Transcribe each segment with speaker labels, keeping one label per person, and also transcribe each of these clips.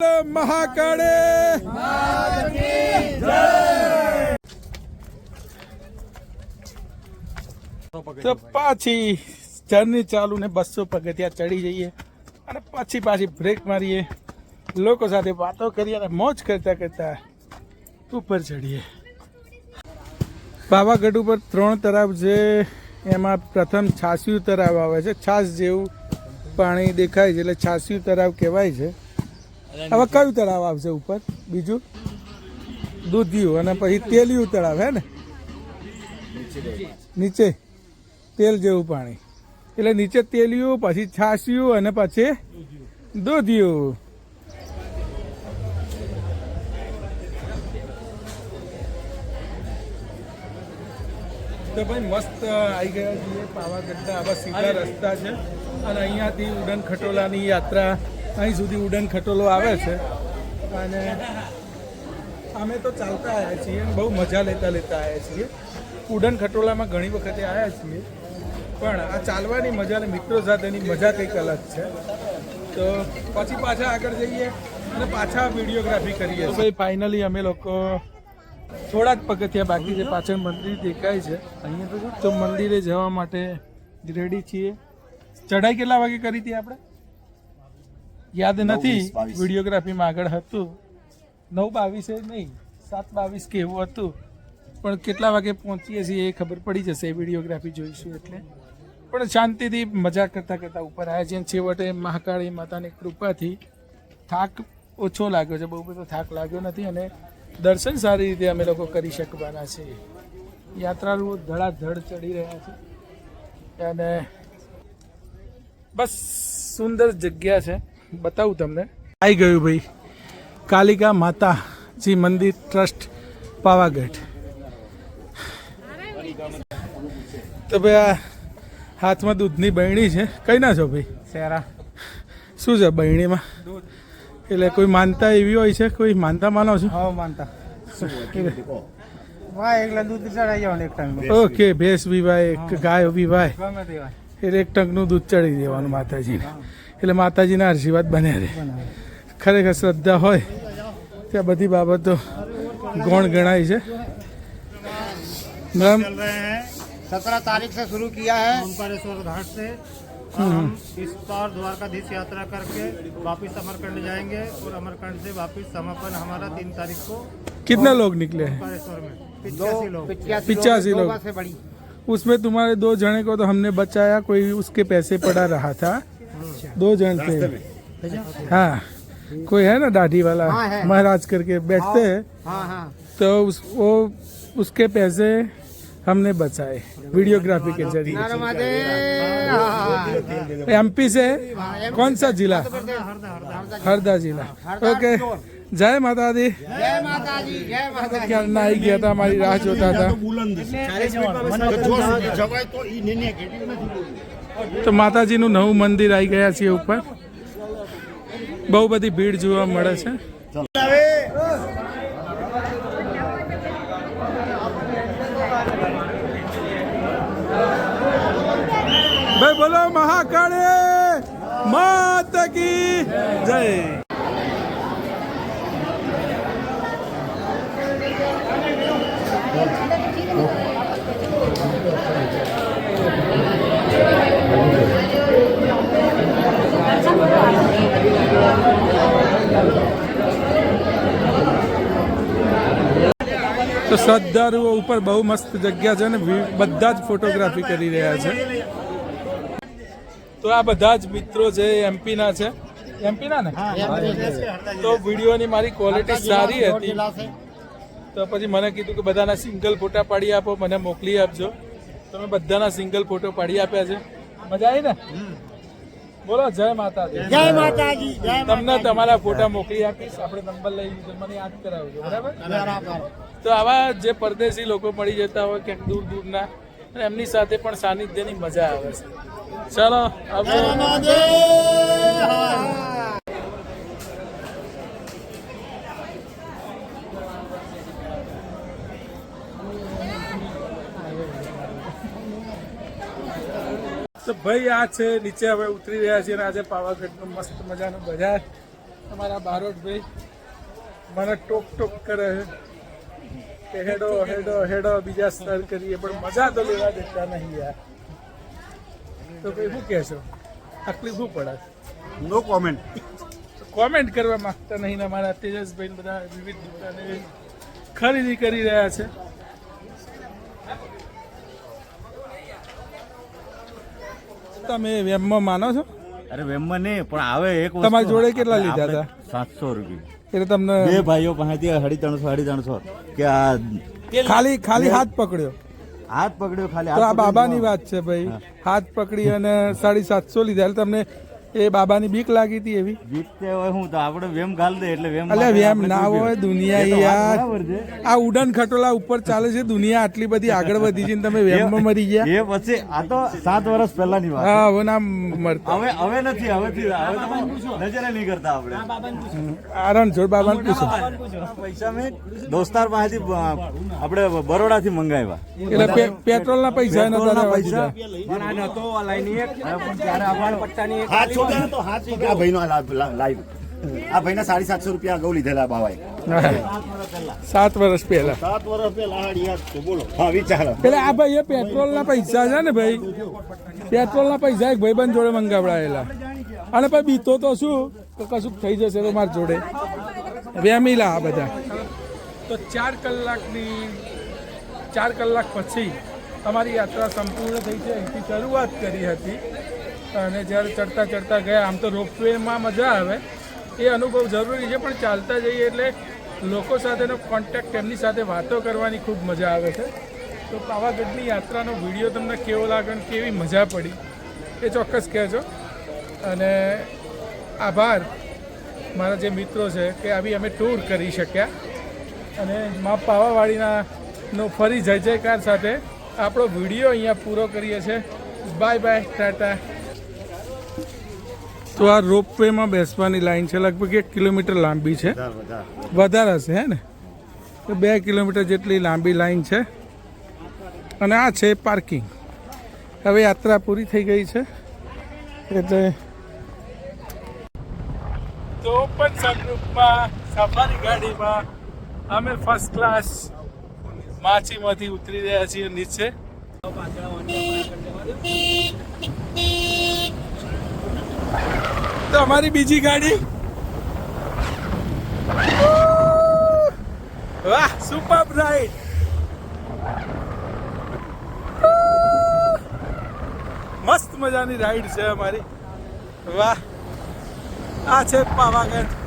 Speaker 1: મહાકાળે. તો પાછી જર્ની ચાલુ ને બસો પગથિયા ચડી જઈએ અને પછી પાછી બ્રેક મારીએ. લોકો સાથે વાતો કરીએ અને મોજ કરતા કરતા ઉપર ચડીએ. પાવાગઢ ઉપર ત્રણ તળાવ છે. એમાં પ્રથમ છાસિયું તળાવ આવે છે. છાસ જેવું પાણી દેખાય છે એટલે છાસિયું તળાવ કહેવાય છે. હવે કયું તળાવ આવશે ઉપર? બીજું? દૂધિયું અને પછી તેલિયું તળાવ હે ને? નીચે તેલ જેવું પાણી. એટલે નીચે તેલિયું પછી છાસિયું અને પછી દૂધિયું. તો ભાઈ મસ્ત આવી ગયા છીએ પાવાગઢના આવા સીધા રસ્તા છે. અને અહીંયાથી ઉડન ખટોલાની યાત્રા અહીં સુધી ઉડન ખટોલો આવે છે. અને અમે તો ચાલતા આવ્યા છીએ બહુ મજા લેતા લેતા આવ્યા છીએ. ઉડન ખટોલામાં ઘણી વખતે આવ્યા છીએ. પણ આ ચાલવાની મજા અને મિત્રો સાથેની મજા કંઈક અલગ છે. તો પછી પાછા આગળ જઈએ અને પાછા વિડીયોગ્રાફી કરીએ. તો ભાઈ ફાઇનલી અમે લોકો થોડા જ પગથિયા બાકી છે. પાછળ મંદિર દેખાય છે. અહીંયા તો મંદિરે જવા માટે રેડી છીએ. ચઢાઈ કેટલા વાગે કરી હતી આપણે? યાદ નથી વિડીયોગ્રાફીમાં આગળ હતું. નવ બાવીસે નહીં સાત બાવીસ કે એવું હતું. પણ કેટલા વાગે પહોંચીએ છીએ એ ખબર પડી જશે વિડીયોગ્રાફી જોઈશું એટલે. પણ શાંતિથી મજા કરતાં કરતાં ઉપર આવ્યા. છીએ છેવટે મહાકાળી માતાની કૃપાથી થાક ઓછો લાગ્યો છે બહુ બધો થાક લાગ્યો નથી અને દર્શન સારી રીતે અમે લોકો કરી શકવાના છીએ યાત્રાળુઓ ધડાધડ ચડી રહ્યા છે. અને બસ સુંદર જગ્યા છે. બતાવું તમને. આવી ગયું ભાઈ. કાલિકા માતાજી મંદિર ટ્રસ્ટ પાવાગઢ. તો ભાઈ આ હાથમાં દૂધની બહેણી છે. કઈ ના છો ભાઈ?
Speaker 2: શેરા.
Speaker 1: શું છે બહેણીમાં એટલે કોઈ માનતા એવી હોય છે? કોઈ માનતા માનો છો?
Speaker 2: હા માનતા.
Speaker 1: ઓકે ભેંસ એક ગાય
Speaker 2: ગમે
Speaker 1: એટલે એક ટંકનું દૂધ ચડી દેવાનું માતાજીને. એટલે માતાજીના આશીર્વાદ બન્યા રહે ખરેખર શ્રદ્ધા હોય ત્યાં બધી બાબતો ગૌણ ગણાય છે મેમ
Speaker 2: चल रहे हैं सत्रह तारीख से शुरू किया है ओंकारेश्वर घाट से और हम इस पार द्वारकाधीश यात्रा करके वापस अमरकंड जाएंगे और अमरकंड से वापस समापन हमारा तीन तारीख को
Speaker 1: कितने लोग निकले हैं
Speaker 2: ओंकारेश्वर में पिचासी लोग
Speaker 1: पिचासी लोग
Speaker 2: से बड़ी
Speaker 1: उसमें तुम्हारे दो जने को तो हमने बचाया कोई उसके पैसे पड़ा रहा था दो जन थे। हाँ कोई है ना दाढ़ी वाला?
Speaker 2: हाँ,
Speaker 1: महाराज करके बैठते हैं।
Speaker 2: हाँ। हाँ
Speaker 1: तो उस वो उसके पैसे हमने बचाए वीडियोग्राफी के ज़रिए।
Speaker 2: नर्मदे।
Speaker 1: एमपी से? कौन सा जिला? हरदा जिला। ओके। जय माता दी
Speaker 2: जय माता दी जय माता
Speaker 1: क्या नाई गया था हमारी राह जोता था। તો માતાજીનું નવું મંદિર આવી ગયા છીએ ઉપર. બહુ બધી ભીડ જોવા મળે છે. ભાઈ બોલો, મહાકાળે માત કી જય. શ્રદ્ધાળુઓ ઉપર બહુ મસ્ત જગ્યા છે અને બધા જ ફોટોગ્રાફી કરી રહ્યા છે. તો આ બધા જ મિત્રો છે એમપીના છે. એમપીના ને તો વિડીયોની મારી ક્વોલિટી સારી હતી. તો પછી મને કીધું કે બધાના સિંગલ ફોટા પાડી આપો મને મોકલી આપજો. તમે બધાના સિંગલ ફોટો પાડી આપ્યા છે. મજા આવી ને? બોલો જય માતાજી.
Speaker 2: જય માતાજી જય
Speaker 1: તમને તમારા ફોટા મોકલી આપીશ. આપણે નંબર લઈ લીધો. મને યાદ કરાવજો બરાબર?
Speaker 2: બરાબર.
Speaker 1: તો આવા જે પરદેશી લોકો મળી જતા હોય ક્યાંક દૂર દૂરના અને એમની સાથે પણ સાનિધ્યની મજા આવે છે. ચલો આવજો તો ભાઈ આ છે નીચે હવે ઉતરી રહ્યા છીએ અને આજે પાવાગઢનું મસ્ત મજાનું બજાર. અમારા બારોટભાઈ મને ટોક ટોક કરે છે. કે હેડો હેડો હેડો બીજા સ્તર કરીએ. પણ મજા તો લેવા દેતા નહીં યાર. તો ભાઈ શું કહેશો? તકલીફ શું પડે?
Speaker 3: નો કોમેન્ટ
Speaker 1: કોમેન્ટ કરવા માંગતા નહીં અમારા તેજસભાઈ બધા વિવિધ દુકાને ખરીદી કરી રહ્યા છે. તમે વેમમાં માનો છો?
Speaker 3: અરે વેમમાં નહીં પણ આવે એક
Speaker 1: તમારી જોડે કેટલા લીધા હતા?
Speaker 3: સાતસો રૂપિયા.
Speaker 1: એટલે તમને
Speaker 3: બે ભાઈઓ પાસેથી અઢી ત્રણસો અઢી ત્રણસો કે આ
Speaker 1: ખાલી ખાલી હાથ પકડ્યો?
Speaker 3: હાથ પકડ્યો ખાલી
Speaker 1: આ બાબાની વાત છે ભાઈ. હાથ પકડી અને સાડી સાતસો લીધા. એટલે તમને એ બાબાની બીક લાગી હતી એવી?
Speaker 3: જીતતે હોય હું તો આપણે વેમ ગાલ દે એટલે વેમ
Speaker 1: અલ્યા વેમ ના હોય દુનિયા
Speaker 3: એ
Speaker 1: યાર. આ ઉડન ખટોલા ઉપર ચાલે છે દુનિયા આટલી બધી આગળ વધી છે તમે વેમમાં મરી ગયા.
Speaker 3: એ પછી આ તો સાત વર્ષ પહેલાની વાત
Speaker 1: હા હવે ના મરતા.
Speaker 3: હવે હવે નથી હવેથી હવે તો નજરે નહીં કરતા આપણે.
Speaker 1: આરણ જોડ બાબાને પૂછો.
Speaker 3: પૈસા મેં દોસ્તાર પાસેથી આપણે બરોડાથી મંગાવ્યા.
Speaker 1: એટલે પેટ્રોલના પૈસા એના
Speaker 3: પેટ્રોલના
Speaker 1: તારે
Speaker 3: પૈસા.
Speaker 4: પટ્ટાની છોડે ને તો હાથ આ ભાઈનો લાઈવ. આ સાડી સાતસો રૂપિયા અગાઉ લીધેલા બાવાએ.
Speaker 1: સાત વર્ષ પહેલા.
Speaker 4: સાત વર્ષ પહેલા યાદ બોલો. હા વિચારો.
Speaker 1: પેલા આ ભાઈ એ પેટ્રોલના પૈસા છે ને ભાઈ? પેટ્રોલના પૈસા એક ભાઈબંધ જોડે મંગાવડાયેલા. અને પછી બીતો તો શું? તો કશું થઈ જશે તો મારી જોડે. વેમીલા આ બધા. તો ચાર કલાકની ચાર કલાક પછી તમારી યાત્રા સંપૂર્ણ થઈ છે. અહીંથી શરૂઆત કરી હતી. અને જ્યારે ચડતા ચડતા ગયા, આમ તો રોપવેમાં મજા આવે. એ અનુભવ જરૂરી છે, પણ ચાલતા જઈએ એટલે લોકો સાથેનો કોન્ટેક્ટ એમની સાથે વાતો કરવાની ખૂબ મજા આવે છે. તો પાવાગઢની યાત્રાનો વીડિયો તમને કેવો લાગે અને કેવી મજા પડી, એ ચોક્કસ કહેજો. અને આભાર મારા જે મિત્રો છે કે આવી અમે ટૂર કરી શક્યા. અને મા પાવાવાડીના નો ફરી જય જયકાર સાથે આપણો વીડિયો અહીંયા પૂરો કરીએ છીએ. Bye bye tata. તો આ રોપવેમાં બેસવાની લાઈન છે લગભગ એક કિલોમીટર લાંબી છે. વધારે હશે હે ને? તો બે કિલોમીટર જેટલી લાંબી લાઈન છે. અને આ છે પાર્કિંગ. હવે યાત્રા પૂરી થઈ ગઈ છે. એટલે તો ઓપન સનરૂફમાં સફારી ગાડીમાં અમે ફર્સ્ટ ક્લાસ માછીમાંથી ઉતરી રહ્યા છીએ નીચે. તો અમારી બીજી ગાડી. વાહ સુપર રાઈડ મસ્ત મજાની રાઈડ છે અમારી. વાહ. આ છે પાવાગઢ.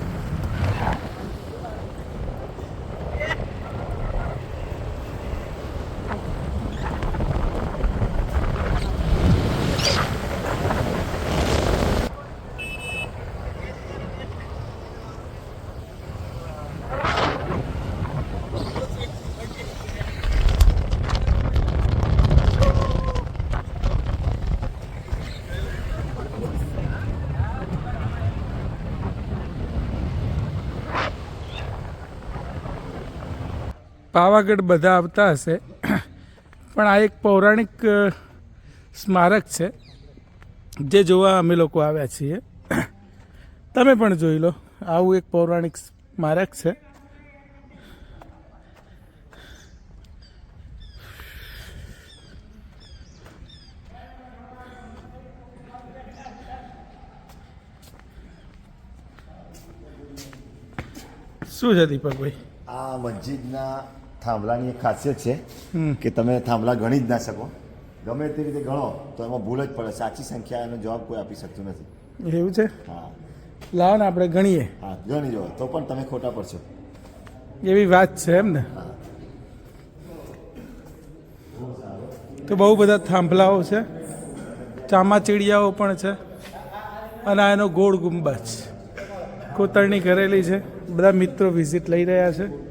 Speaker 1: પાવાગઢ બધા આવતા હશે. પણ આ એક પૌરાણિક સ્મારક છે, જે જોવા અમે લોકો આવ્યા છીએ. તમે પણ જોઈ લો, આવું એક પૌરાણિક સ્મારક છે. શું છે દીપકભાઈ?
Speaker 4: આ મસ્જિદના થાંભલાની એક ખાસિયત છે. કે તમે થાંભલા ગણી જ ના શકો. ગમે તે રીતે ગણો તો એમાં ભૂલ જ પડે. સાચી સંખ્યા એનો જવાબ કોઈ આપી શકતું નથી.
Speaker 1: એવું છે?
Speaker 4: હા.
Speaker 1: લાવો ને આપણે ગણીએ.
Speaker 4: હા ગણી જો તો પણ તમે ખોટા પડશો.
Speaker 1: એવી વાત છે એમ ને? તો બહુ બધા થાંભલાઓ છે. ચામાચીડિયાઓ પણ છે. અને આ એનો ગોળ ગુંબજ. કોતરણી કરેલી છે. બધા મિત્રો વિઝિટ લઈ રહ્યા છે.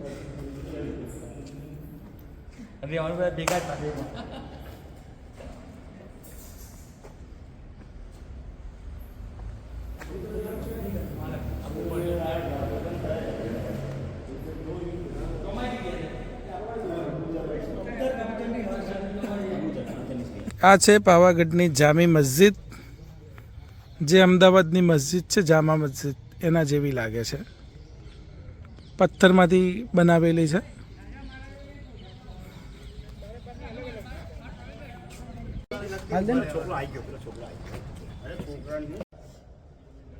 Speaker 1: આ છે પાવાગઢની જામી મસ્જિદ, જે અમદાવાદની મસ્જિદ છે, જામા મસ્જિદ. એના જેવી લાગે છે. પથ્થરમાંથી બનાવેલી છે.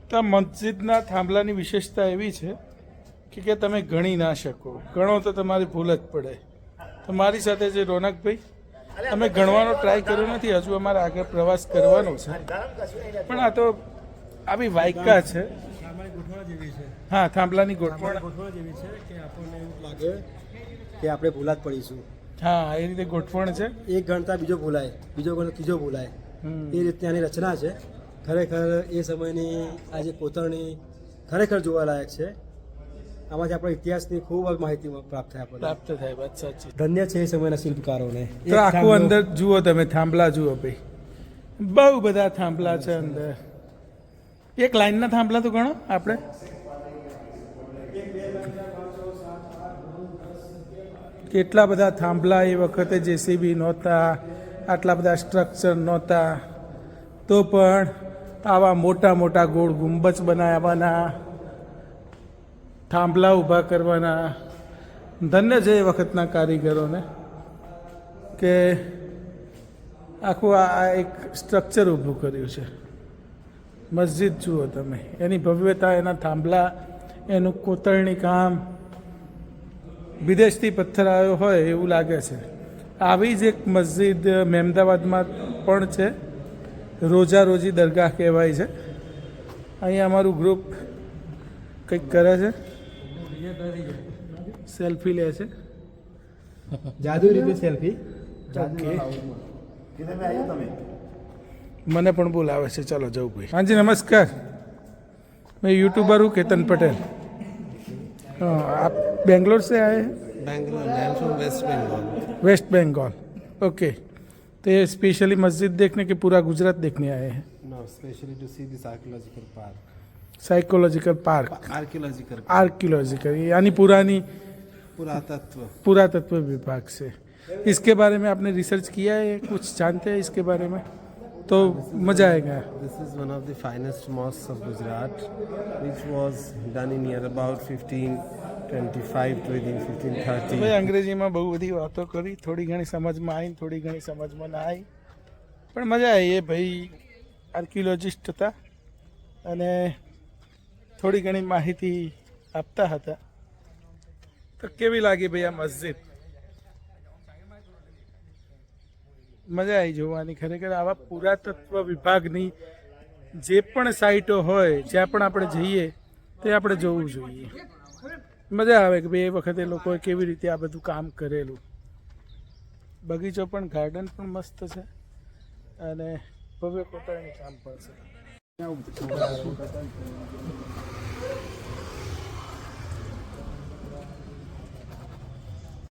Speaker 1: તો આ મસ્જિદના થાંભલાની વિશેષતા એવી છે કે કે તમે ગણી ના શકો. ગણો તો તમારી ભૂલ જ પડે. તો મારી સાથે જે રોનકભાઈ અમે ગણવાનો ટ્રાય કર્યો નથી હજુ અમારે આગળ પ્રવાસ કરવાનો છે. પણ આ તો આવી વાયકા છે. હા થાંભલાની ગોઠવણ.
Speaker 5: ગોઠવણ જેવી છે કે આપણને એવું લાગે કે આપણે ભૂલાત પડીશું.
Speaker 1: હા એ રીતે ગોઠવણ છે.
Speaker 5: એક ગણતા બીજો ભૂલાય બીજો ગણતા ત્રીજો ભૂલાય
Speaker 1: હમ.
Speaker 5: એ રીતે આની રચના છે. ખરેખર એ સમયની આ જે કોતરણી ખરેખર જોવાલાયક છે. આમાંથી આપણા ઇતિહાસની ખૂબ જ માહિતી પ્રાપ્ત થાય
Speaker 1: પ્રાપ્ત થાય વાત સાચી.
Speaker 5: ધન્ય છે એ સમયના શિલ્પકારોને.
Speaker 1: તો આખું અંદર જુઓ તમે થાંભલા જુઓ ભાઈ. બહુ બધા થાંભલા છે અંદર. એક લાઈનના થાંભલા તો ગણો આપણે. કેટલા બધા થાંભલા એ વખતે જેસીબી નહોતા, આટલા બધા સ્ટ્રક્ચર નહોતા. તો પણ આવા મોટા મોટા ગોળ ગુંબજ બનાવવાના, થાંભલા ઊભા કરવાના, ધન્ય છે એ વખતના કારીગરોને કે આખું આ એક સ્ટ્રક્ચર ઊભું કર્યું છે. મસ્જિદ જુઓ તમે, એની ભવ્યતા એના થાંભલા, એનું કોતરણી કામ વિદેશથી પથ્થર આવ્યો હોય એવું લાગે છે. આવી જ એક મસ્જિદ મહેમદાવાદમાં પણ છે. રોજા રોજી દરગાહ કહેવાય છે. અહીંયા અમારું ગ્રુપ કંઈક કરે છે. સેલ્ફી લે છે.
Speaker 5: જાદુ રીતે સેલ્ફી?
Speaker 1: મને પણ બોલાવે છે. ચાલો જવું ભાઈ હાજી નમસ્કાર. મેં યુટ્યુબર હું કેતન પટેલ. હા આપ बेंगलोर से आए हैं? वेस्ट बंगाल ओके तो ये स्पेशली मस्जिद देखने के पूरा गुजरात देखने आए हैं?
Speaker 6: Specially to see this park
Speaker 1: psychological park
Speaker 6: archaeological
Speaker 1: archaeological यानी पुरानी
Speaker 6: पुरातत्व.
Speaker 1: पुरातत्व विभाग से। इसके बारे में आपने रिसर्च किया है? कुछ जानते हैं इसके बारे में? तो मज़ा आएगा।
Speaker 6: This is one of the finest mosque of Gujarat which was done in year about 15 twenty five to
Speaker 1: ભાઈ, અંગ્રેજીમાં બહુ બધી વાતો કરી. થોડી ઘણી સમજમાં આવી થોડી ઘણી સમજમાં ના આવી પણ મજા આવી એ ભાઈ. આર્કિયોલોજિસ્ટ હતા અને થોડી ઘણી માહિતી આપતા હતા. તો કેવી લાગી ભાઈ આ મસ્જિદ? મજા આવી જોવાની ખરેખર. આવા પુરાતત્વ વિભાગની જે પણ સાઇટો હોય, જ્યાં પણ આપણે જઈએ, તે આપણે જોવું જોઈએ. મજા આવે કે ભાઈ એ વખતે લોકોએ કેવી રીતે આ બધું કામ કરેલું. બગીચો પણ ગાર્ડન પણ મસ્ત છે અને ભવ્ય કોતરણી કામ પણ છે.